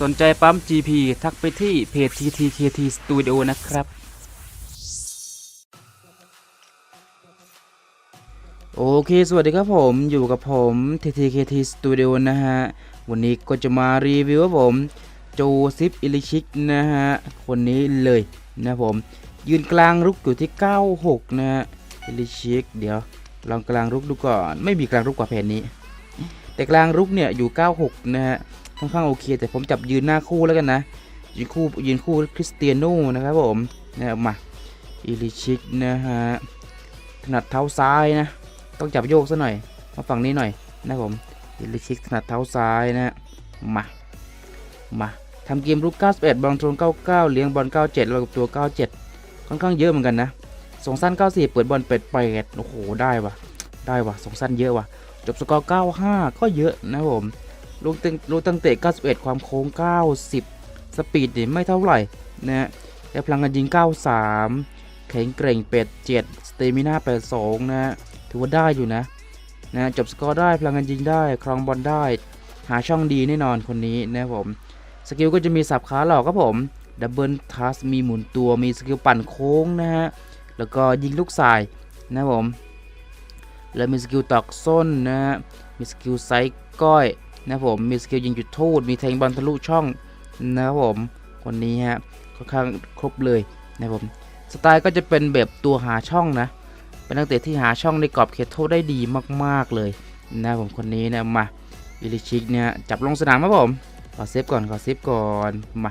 สนใจปั๊ม GP ทักไปที่เพจ TTKT Studio นะครับ โอเค สวัสดีครับผมอยู่กับผม TTKT Studio นะฮะ วันนี้ก็จะมารีวิวผม โจซิปอิลิชิกนะฮะ คนนี้เลยนะผม ยืนกลางรุกอยู่ที่ 96 นะฮะ อิลิชิก เดี๋ยว ลองกลางรุกดูก่อน ไม่มีกลางรุกกว่าแผ่นนี้ แต่กลางรุกเนี่ยอยู่ 96 นะฮะ ค่อนข้างโอเค แต่ผมจับยืนหน้าคู่แล้วกันนะ ยืนคู่ยืนคู่คริสเตียโน่นะครับผมนะครับมาอิลิชิกนะฮะถนัดเท้าซ้ายนะ ต้องจับโยกซะหน่อยมาฝั่งนี้หน่อยนะผมอิลิชิกถนัดเท้าซ้ายนะมามาทำเกมรุก91บอลโทน99 เลี้ยงบอล97แล้วกับตัว 97 ค่อนข้างเยอะเหมือนกันนะส่งสั้น94เปิดบอลเป็ด8โอ้โหได้วะได้วะส่งสั้นเยอะวะจบสกอร์95 ก็เยอะนะผม ลูกตั้งลูกตั้งเตะ 91 ความโค้ง 90 สปีดนี่ไม่เท่าไหร่นะฮะแต่พลังงานยิง 93 แข็งเกร่งเป็ด7สเตมิน่า82 นะฮะถือว่าได้อยู่นะนะจบสกอร์ได้พลังงานยิงได้ครองบอลได้ หาช่องดีแน่นอนคนนี้นะผม สกิลก็จะมีสับขาหลอกครับผมดับเบิลทัสมีหมุนตัวมีสกิลปั่นโค้งนะฮะ แล้วก็ยิงลูกสายนะครับผม แล้วมีสกิลตอกส้นนะฮะ มีสกิลไซก้อย นะผมมีสกิลยิงจุดโทษมีแทงบอลทะลุช่องนะครับผมคนนี้ฮะค่อนข้างครบเลยนะผมสไตล์ก็จะเป็นแบบตัวหาช่องนะ เป็นนักเตะที่หาช่องในกรอบเขตโทษได้ดีมากๆเลยนะผมคนนี้นะมาอิลิชิกเนี่ยจับลงสนามครับผมขอเซฟก่อนขอเซฟก่อนมา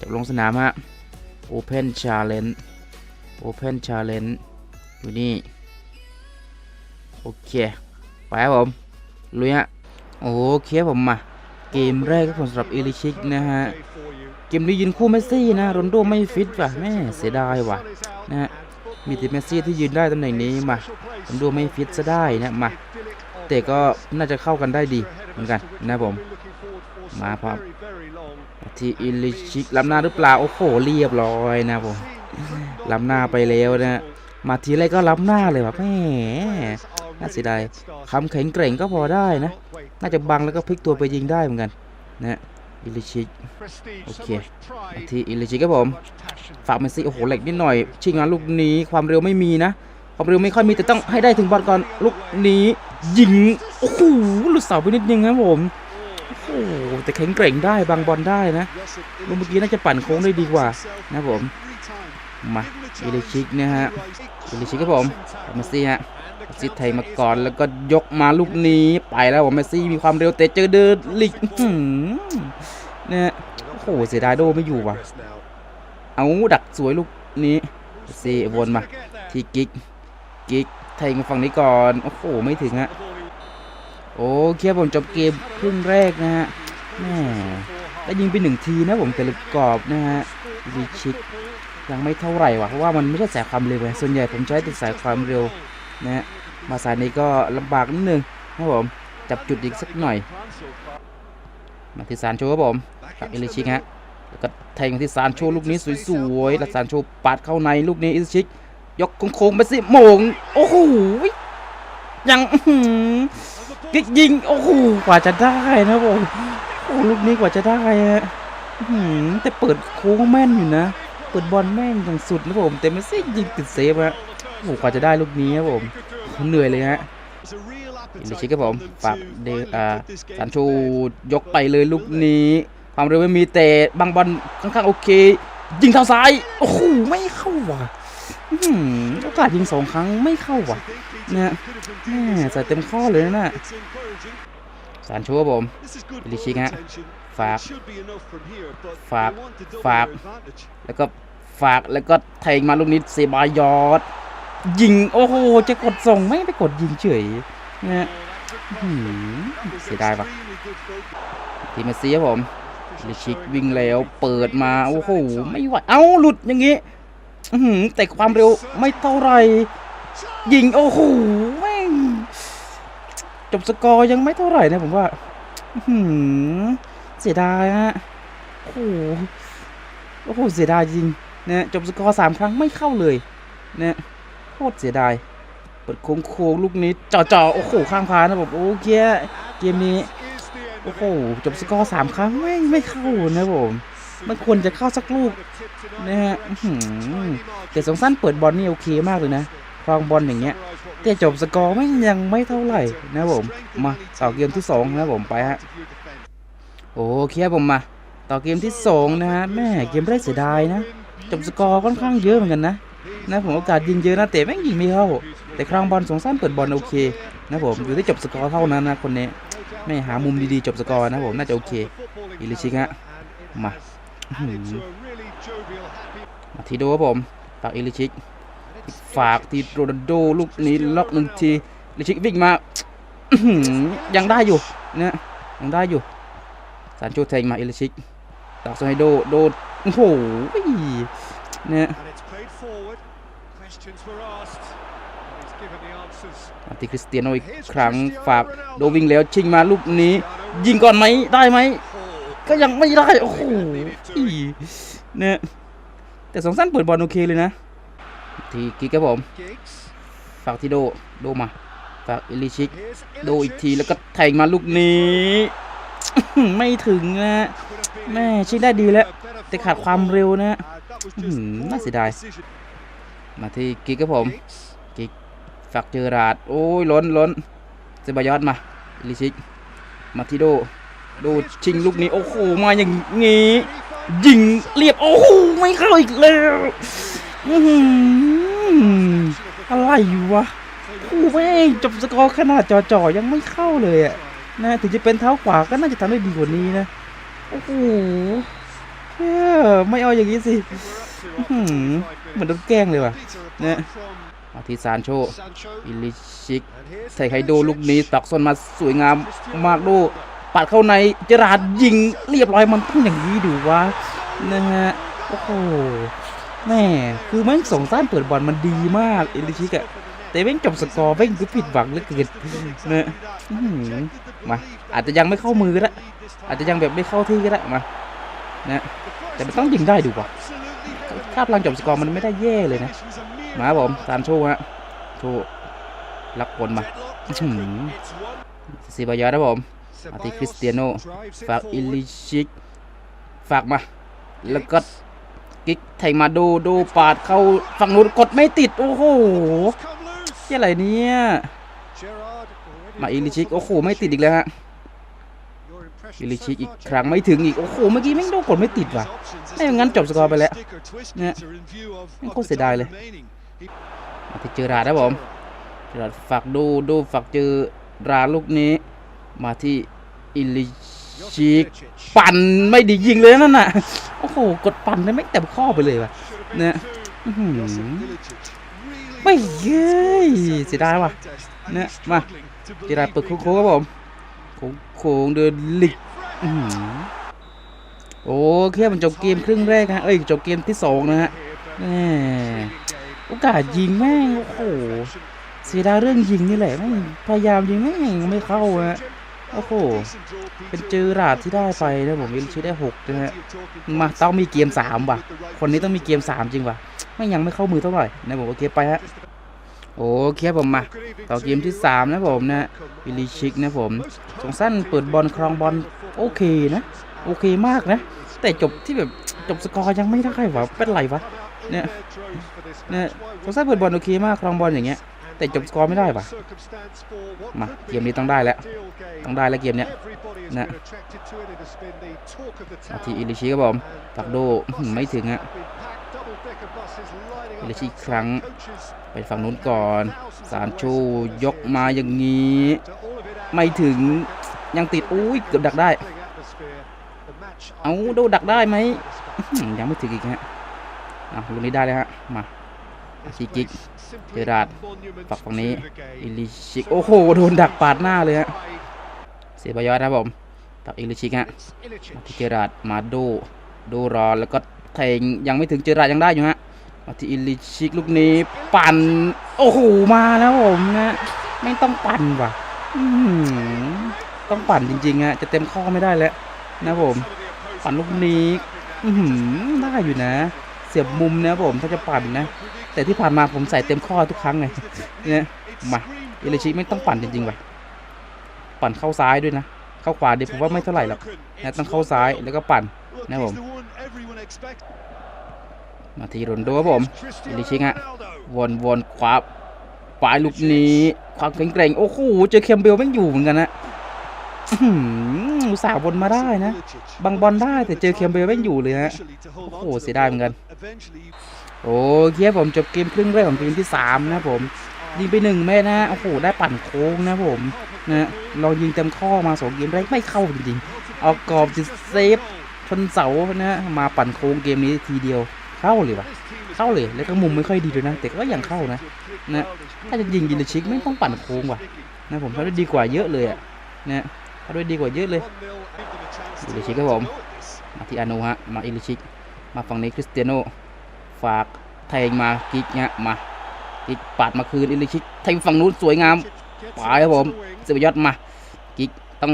จับลงสนามฮะ Open Challenge Open Challenge อยู่นี่โอเคไปครับผมลุยฮะ โอเคผมมา เกมแรกครับผมสำหรับอิลิชิกนะฮะ เกมนี้ยืนคู่เมสซี่นะโรนโดไม่ฟิตว่ะแม่เสียดายว่ะนะฮะมีแต่เมสซี่ที่ยืนได้ตำแหน่งนี้มาโรนโดไม่ฟิตซะได้นะมาแต่ก็น่าจะเข้ากันได้ดีเหมือนกันนะผม มาพร้อมที่อิลิชิกล้ำหน้าหรือเปล่า โอ้โหเรียบร้อยนะผมล้ำหน้าไปแล้วนะมาทีไรก็ล้ำหน้าเลยว่ะแม่ น่าเสียดายคำแข็งเกร่งก็พอได้นะ น่าจะบังแล้วก็พลิกตัวไปยิงได้เหมือนกันนะอิลิชิกโอเคที่อิลิชิกครับผม ฝากเมสซี่โอ้โหเหล็กนิดหน่อย ชิงงานลูกนี้ความเร็วไม่มีนะความเร็วไม่ค่อยมีแต่ต้องให้ได้ถึงบอลก่อนลูกนี้ยิงโอ้โหหลุดเสาไปนิดนึงครับผมโอ้โหแต่แข็งเกร่งได้บางบอลได้นะลูกเมื่อกี้น่าจะปั่นโค้งได้ดีกว่านะผม มาอิลิชิกนะฮะอิลิชิกครับผมเมสซี่ฮะเมซี่แทงมาก่อนแล้วก็ยกมาลูกนี้ไปแล้วผมเมสซี่มีความเร็วแต่เจอเดินลิกเนี่ยโอ้โหเสียดายโดไม่อยู่ว่ะ เอาดักสวยลูกนี้เซี่วนมาที่กิกกิกแทงมาฝั่งนี้ก่อน โอ้โห ไม่ถึงฮะโอเคผมจบเกมครึ่งแรกนะฮะแม่ได้ยิงไปหนึ่งทีนะผมแต่ลูกกรอบนะฮะดีชิก ยังไม่เท่าไหร่ว่ะเพราะว่ามันไม่ใช่สายความเร็วไงส่วนใหญ่ผมใช้ติดสายความเร็วนะฮะมาสายนี้ก็ลำบากนิดนึงนะครับผมจับจุดอีกสักหน่อย มาที่ซานโชครับผมกับเอลิชิกฮะแล้วก็แทงที่ซานโชลูกนี้สวยๆแล้วซานโชปาดเข้าในลูกนี้เอลิชิกยกโค้งๆไปสิโมงโอ้โหยังกิ๊กยิงโอ้โหกว่าจะได้นะผมโอ้ลูกนี้กว่าจะได้ฮะแต่เปิดโค้งแม่นอยู่นะ เปิดบอลแม่นอย่างสุดนะผมแต่ไม่ใช่ยิงติดเซฟฮะโอ้โหกว่าจะได้ลูกนี้ครับผมเหนื่อยเลยฮะอิลิชิครับผมฝากเดอ่าสันชูยกไปเลยลูกนี้ ความเร็วไม่มีแต่บางบอลค่อนข้างโอเค ยิงเท้าซ้ายโอ้โหไม่เข้าว่ะโอกาสยิงสองครั้งไม่เข้าว่ะเนี่ยแม่ใส่เต็มข้อเลยนะสารชูครับผมอิลิชิฮะ ฝาก ฝาก ฝาฝากกแล้วก็ฝาก แล้วก็แทงมาลูกนี้เซบายอด ยิง โอ้โห จะกดส่งไม่ไปกดยิงเฉยเนี่ยอื้อหือเสียดายปะทีมเมสซี่ครับผมลิชิกวิ่งแล้ว เปิดมา โอ้โห ไม่ไหว เอ้า หลุดอย่างงี้อื้อหือแต่ความเร็วไม่เท่าไหร่ยิง โอ้โหแม่งจบสกอร์ยังไม่เท่าไหร่นะผมว่า อื้อหือ เสียดายฮะโอ้โหโอ้โหเสียดายจริงนะจบสกอร์สามครั้งไม่เข้าเลยนะโคตรเสียดายเปิดโค้งๆลูกนี้จ่อๆโอ้โหข้างพานะผมโอเคเกมนี้โอ้โหจบสกอร์สามครั้งไม่ไม่เข้านะผมมันควรจะเข้าสักลูกนะฮะอื้อหือแต่สองสั้นเปิดบอลนี่โอเคมากเลยนะครองบอลอย่างเงี้ยแต่จบสกอร์ไม่ยังไม่เท่าไหร่นะผมมาต่อเกมที่สองนะผมไปฮะ โอเคครับผมมา ต่อเกมที่สองนะฮะแม่เกมแรกเสียดายนะ จบสกอร์ค่อนข้างเยอะเหมือนกันนะนะผมโอกาสยิงเยอะนะแต่แม่งยิงไม่เข้า แต่ครองบอลสองสั้นเปิดบอลโอเคนะผมอยู่ที่จบสกอร์เท่านั้นนะคนนี้ไม่หามุมดีๆจบสกอร์นะผมน่าจะโอเคอิลิชิกฮะมามาทีโดครับผมฝากอิลิชิกฝากทีโรนัลโดลูกนี้ล็อกหนึ่งทีอิลิชิกวิ่งมายังได้อยู่นะยังได้อยู่ ซานโชแทงมาอิลิชิกตักโซให้โดโดโอ้โหเนี่ย And it's played forward. Questions were asked. And he's given the answers. มาที่คริสเตียโนอีกครั้งฝากโดวิ่งแล้วชิงมาลูกนี้ ยิงก่อนไหมได้ไหมก็ยังไม่ได้ โอ้โหอีเนี่ยแต่สองสั้นเปิดบอลโอเคเลยนะ ทีกิ๊กครับผม Giggs. ฝากที่โด โดมา ฝากอิลิชิก Here's โดอีกที Ilicic. แล้วก็แทงมาลูกนี้ ไม่ถึงนะ แม่ชิงได้ดีแล้ว แต่ขาดความเร็วนะน่าเสียดาย มาที่กิกครับผม Giggs. ฝากเจอราด โอ้ยล้นล้นเซบายอดมาลิชิก มาที่โด โดชิงลูกนี้ โอ้โห มาอย่างงี้ ยิงเรียบ โอ้โห ไม่เข้าอีกแล้วอื้อหืออะไรวะโอ้แม่จบสกอร์ขนาดจ่อๆยังไม่เข้าเลยอะ นะถึงจะเป็นเท้าขวาก็น่าจะทำได้ดีกว่านี้นะ โอ้โหไม่เอาอย่างนี้สิเหมือนโดนแกล้งเลยว่ะ Peter Yeah. apart from มาที่ซานโชอิลิชิกใส่ไฮโดลูกนี้ตักส้นมาสวยงามมากดูปัดเข้าในเจราดยิงเรียบร้อยมันต้องอย่างนี้ดูวะนะฮะโอ้โหแม่คือแม่งสองสั้นเปิดบอลมันดีมากอิลิชิกอะ แต่แม่งจบสกอร์แม่งก็ผิดหวังเหลือเกินเนะอื้อหือมาอาจจะยังไม่เข้ามือก็ได้อาจจะยังแบบไม่เข้าที่ก็ได้มานะแต่มันต้องยิงได้ดูวะคาดพลังจบสกอร์มันไม่ได้แย่เลยนะมาผมซานโชฮะโชลักผลมาซีบายอสครับผมมาที่คริสเตียโนฝากอิลิชิกฝากมา แล้วก็กิกแทมาดูดูปาดเข้าฝั่งนู้นกดไม่ติด โอ้โห ที่อะไรเนี่ยมาอิลิชิกโอ้โหไม่ติดอีกแล้วฮะอิลิชิกอีกครั้งไม่ถึงอีกโอ้โหเมื่อกี้แม่งโดนกดไม่ติดว่ะไม่อย่างนั้นจบสกอร์ไปแล้วเนี่ยแม่งโคตรเสียดายเลยมาที่เจอราดครับผมเจอราดฝากดูดูฝากเจอราลูกนี้ มาที่อิลิชิกปั่นไม่ดียิงเลยนั่นน่ะโอ้โหกดปั่นได้ไม่เต็มข้อไปเลยว่ะเนี่ยอื้อหือ ไม่เย้ยเสียดายว่ะเนี่ยมาเจอราดเปิดโค้งครับผมโค้งโค้งเดินลิกอื้อหือโอเคมันจบเกมครึ่งแรกนะเอ้ยจบเกมที่สองนะฮะแม่โอกาสยิงแม่งโอ้โหเสียดายเรื่องยิงนี่แหละแม่งพยายามยิงแม่งไม่เข้าฮะ โอ้โห เป็นเจอราดที่ได้ไปนะผมวิลชิได้หกนะฮะ มาต้องมีเกมสามว่ะ คนนี้ต้องมีเกมสามจริงว่ะ ไม่ยังไม่เข้ามือเท่าไหร่นะผมโอเคไปฮะ โอเคผมมา ต่อเกมที่สามนะผมนะวิลลิชิกนะผมสงสั้นเปิดบอลครองบอลโอเคนะ โอเคมากนะ แต่จบที่แบบจบสกอร์ยังไม่ได้วะเป็นไรวะ เนี่ย เนี่ยสงสั้นเปิดบอลโอเคมากครองบอลอย่างเงี้ย แต่จบสกอร์ไม่ได้วะมาเกมนี้ต้องได้แล้ว ต้องได้แล้วเกมเนี้ยนะมาทีอิลิชิครับผมตักโดไม่ถึงอะอิลิชิอีกครั้งไปฝั่งนู้นก่อนสารโชยกมาอย่างนี้ ไม่ถึงยังติดอุ้ยเกือบดักได้ เอาโดดักได้ไหมยังไม่ถึงอีกฮะอะลูกนี้ได้เลยฮะมา ทีกิกเจอราดฝักฝั่งนี้อิลิชิกโอ้โหโดนดักปาดหน้าเลยฮะเสียบายอดครับผมตักอิลิชิกฮะมาที่เจอราดมาโดโดรอแล้วก็แทงยังไม่ถึงเจอราดยังได้อยู่ฮะมาที่อิลิชิกลูกนี้ปั่นโอ้โหมาแล้วผมนะไม่ต้องปั่นว่ะอื้อหือต้องปั่นจริงๆฮะจะเต็มข้อไม่ได้แล้วนะผมปั่นลูกนี้อื้อหือได้อยู่นะ เสียบมุมนะผมถ้าจะปั่นนะ แต่ที่ผ่านมาผมใส่เต็มข้อทุกครั้งไงเนี่ยมาอิลิชิไม่ต้องปั่นจริงๆว่ะปั่นเข้าซ้ายด้วยนะ เข้าขวาดิผมว่าไม่เท่าไหร่หรอกนะต้องเข้าซ้ายแล้วก็ปั่นนะผมมาทีรนโดครับผมอิลิชิฮะวนวนขวาปลายลูกนี้ ความแข็งแกร่งโอ้โหเจอเคมเบลแม่งอยู่เหมือนกันนะ อุตส่าห์วนมาได้นะ บางบอลได้แต่เจอเคมเบลแม่งอยู่เลยฮะโอ้โหเสียดายเหมือนกัน โอ้เคครับผมจบเกมครึ่งแรกของเกมที่ 3 นะผมยิงไปหนึ่งเมตรนะโอ้โหได้ปั่นโค้งนะผมนะลองยิงเต็มข้อมาสองเกมแรกไม่เข้าจริงๆ เอากรอบจิเซฟชนเสานะมาปั่นโค้งเกมนี้ทีเดียวเข้าเลยวะเข้าเลยแล้วก็มุมไม่ค่อยดีด้วยนะ แต่ก็ยังเข้านะนะถ้าจะยิงยินชิกไม่ต้องปั่นโค้งว่ะนะผมทำได้ดีกว่าเยอะเลยอะนะ ทำได้ดีกว่าเยอะเลยอิลิชิกครับผมมาที่อานูฮะมาอิลิชิกมาฝั่งนี้คริสเตียโนฝากแทงมากิกเงี้ยมากิกปาดมาคืนอิลิชิกแทงฝั่งนู้นสวยงามไปครับผมเสียยอดมากิกต้อง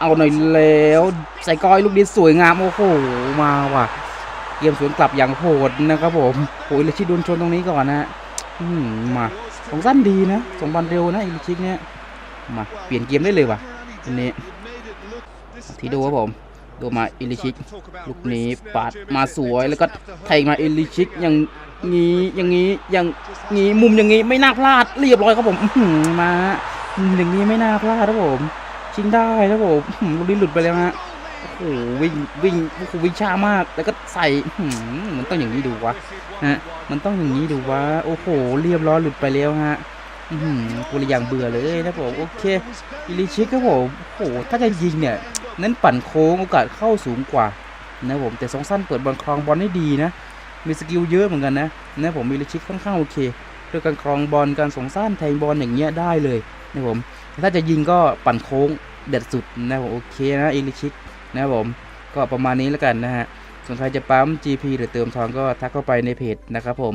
เอาหน่อยแล้วใส่ก้อยลูกนี้สวยงามโอ้โหมาว่ะเกมสวนกลับอย่างโหดนะครับผมโอ้ยอิลิชิโดนชนตรงนี้ก่อนนะมาสองสั้นดีนะสองบอลเร็วนะอิลิชิกเนี่ยมาเปลี่ยนเกมได้เลยว่ะ อันนี้ ที่ดูครับผม ดูมาอิลิชิก ลูกนี้ปาดมาสวยแล้วก็แทงมาอิลิชิกอย่างงี้อย่างงี้อย่างงี้มุมอย่างงี้ไม่น่าพลาดเรียบร้อยครับผมมาอย่างงี้ไม่น่าพลาดครับผมชิงได้ครับผมลูกนี้หลุดไปแล้วฮะโอ้โหวิ่งวิ่งโอ้โหวิ่งช้ามากแล้วก็ใส่มันต้องอย่างนี้ดูวะฮะมันต้องอย่างนี้ดูวะโอ้โหเรียบร้อยหลุดไปแล้วฮะ กูเลยอย่างเบื่อเลยนะผมโอเคอิลิชิกครับผมโอ้โหถ้าจะยิงเนี่ยเน้นปั่นโค้งโอกาสเข้าสูงกว่านะผมแต่ทรงสั้นเปิดบอลครองบอลได้ดีนะ มีสกิลเยอะเหมือนกันนะนะผมมีลิชิกค่อนข้างโอเคเรื่องการครองบอลการส่งสั้นแทงบอลอย่างเงี้ยได้เลยนะผมถ้าจะยิงก็ปั่นโค้งเด็ดสุดนะผมโอเคนะอิลิชิกนะผมก็ประมาณนี้แล้วกันนะฮะส่วนใครจะปั๊ม GP หรือเติมทองก็ทักเข้าไปในเพจนะครับผม